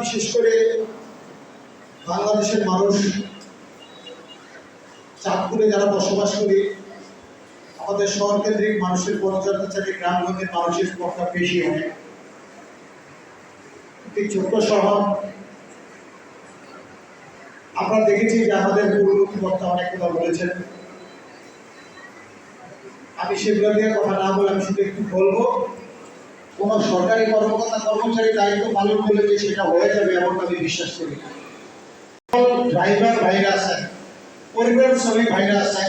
বিশেষ করে বাংলাদেশের মানুষ চাঁদপুরে যারা বসবাস করি, আমাদের শহর কেন্দ্রিক মানুষের পদযাত্রা থেকে গ্রামগঞ্জের মানুষের সংখ্যা বেশি হয়। একটি ছোট্ট শহর। আমরা দেখেছি যে আমাদের পূর্ববর্তী অনেক কথা বলেছেন। আমি সেগুলো নিয়ে কথা না বলে আমি শুধু একটু বলব কোনো সরকারি কর্মকর্তা কর্মচারী দায়িত্ব পালন করলে যে সেটা হয়ে যাবে এমনটা আমি বিশ্বাস করি ড্রাইভার ভাইরা আছেন পরিবহন শ্রমিক ভাইরা আছেন,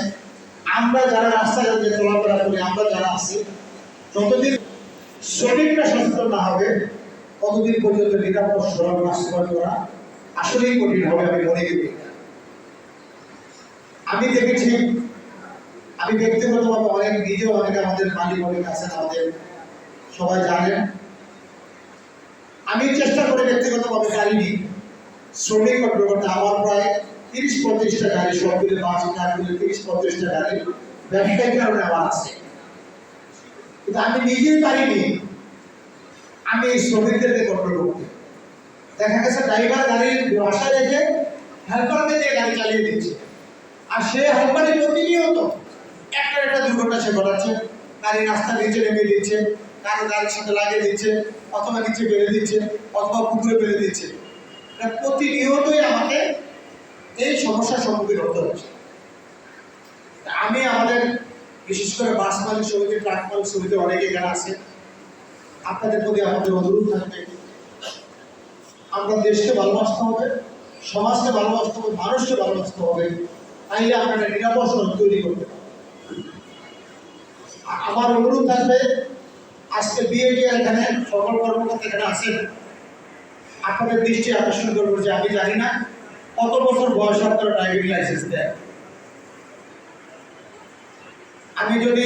আমরা যারা রাস্তাঘাটে চলাফেরা করি, আমরা যারা আছি, যতদিন শ্রমিকরা সচেতন না হবে, ততদিন পর্যন্ত নিরাপদ সড়ক বাস্তবায়ন করা আসলেই কঠিন হবে আমি মনে করি। আমি দেখেছি, আমি ব্যক্তিগতভাবে অনেক, নিজেও অনেক আমাদের মালিক, অনেক আছেন আমাদের সবাই জানেন। আমি চেষ্টা করে ব্যক্তিগতভাবে গাড়ি শ্রমিক করতে আমার প্রায় তিরিশ পঁয়ত্রিশটা গাড়ি সবগুলো বাস ট্রাকগুলো তিরিশ পঁয়ত্রিশটা গাড়ি ব্যবসায়িক কারণে আমার আছে। কিন্তু আমি নিজেই পারিনি আমি এই শ্রমিকদেরকে কন্ট্রোল করতে। দেখা গেছে ড্রাইভার গাড়ির বাসায় রেখে হেল্পারকে দিয়ে গাড়ি চালিয়ে দিচ্ছে। আর সে হেল্পারই প্রতিনিয়ত একটা একটা দুর্ঘটনা সে ঘটাচ্ছে। গাড়ি রাস্তার নিচে নেমে দিচ্ছে। কারও গাড়ির সাথে লাগিয়ে দিচ্ছে, অথবা নিচে ফেলে দিচ্ছে, অথবা পুকুরে ফেলে দিচ্ছে। প্রতিনিয়তই আমাকে এই সমস্যার সম্মুখীন হতে হচ্ছে। আমি আমাদের, বিশেষ করে বাস মালিক সমিতি ট্রাক মালিক সমিতি অনেকে এখানে আছে। আপনাদের প্রতি আমাদের অনুরোধ থাকবে। আমরা দেশকে ভালোবাসতে হবে, সমাজকে ভালোবাসতে হবে, মানুষকে ভালোবাসতে হবে। তাইলে আপনারা নিরাপদ তৈরি করতে আমার অনুরোধ থাকবে আজকে বিএডি এখানে সকল কর্মকর্তা এখানে আছেন। আপনাদের দৃষ্টি আকর্ষণ করব যে আমি জানি না কত বছর বয়স আপনারা ড্রাইভিং লাইসেন্স দেয়। আমি যদি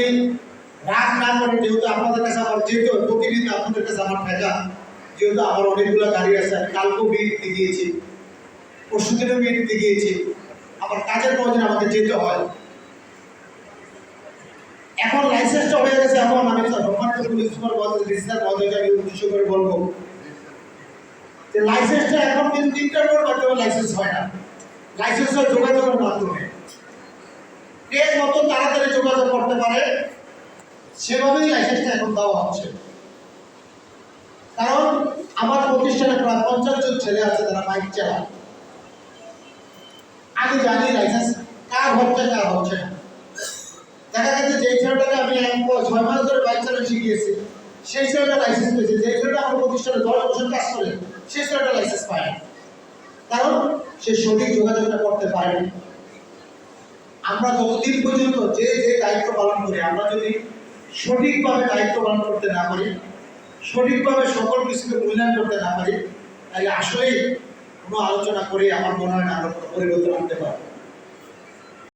রাগ না করে, যেহেতু আপনাদের কাছে আমার যেহেতু প্রতিদিন আপনাদের কাছে আমার টাকা যেহেতু আমার অনেকগুলো গাড়ি আছে কালকেও বিয়ে দিতে গিয়েছি পরশু দিনও বিয়ে দিতে গিয়েছি, আমার কাজের প্রয়োজন আমাকে যেতে হয়। এখন লাইসেন্সটা হয়ে গেছে, এখন আমি মাধ্যমে লাইসেন্স হয় তাড়াতাড়ি যোগাযোগ করতে পারে, সেভাবেই লাইসেন্সটা এখন দেওয়া হচ্ছে। কারণ আমার প্রতিষ্ঠানে প্রায় পঞ্চাশ জন ছেলে আছে যারা বাইক চালায়। আমি জানি লাইসেন্স কার হচ্ছে কার হচ্ছে না। দেখা গেছে যে ছেলেটাকে আমি ছয় মাস ধরে বাইক চালানো শিখিয়েছি, সেই ছেলেটা লাইসেন্স পেয়েছে। যে ছেলেটা আমার প্রতিষ্ঠানে দশ বছর কাজ করে, সেই ছেলেটা লাইসেন্স পায় না কারণ সে সঠিক যোগাযোগটা করতে আমরা যতদিন পর্যন্ত যে যে দায়িত্ব পালন করি, আমরা যদি সঠিকভাবে দায়িত্ব পালন করতে না পারি, সঠিকভাবে সকল কিছুকে মূল্যায়ন করতে না পারি, তাহলে আসলেই কোনো আলোচনা করে আমার মনে হয় না পরিবর্তন আনতে পারব।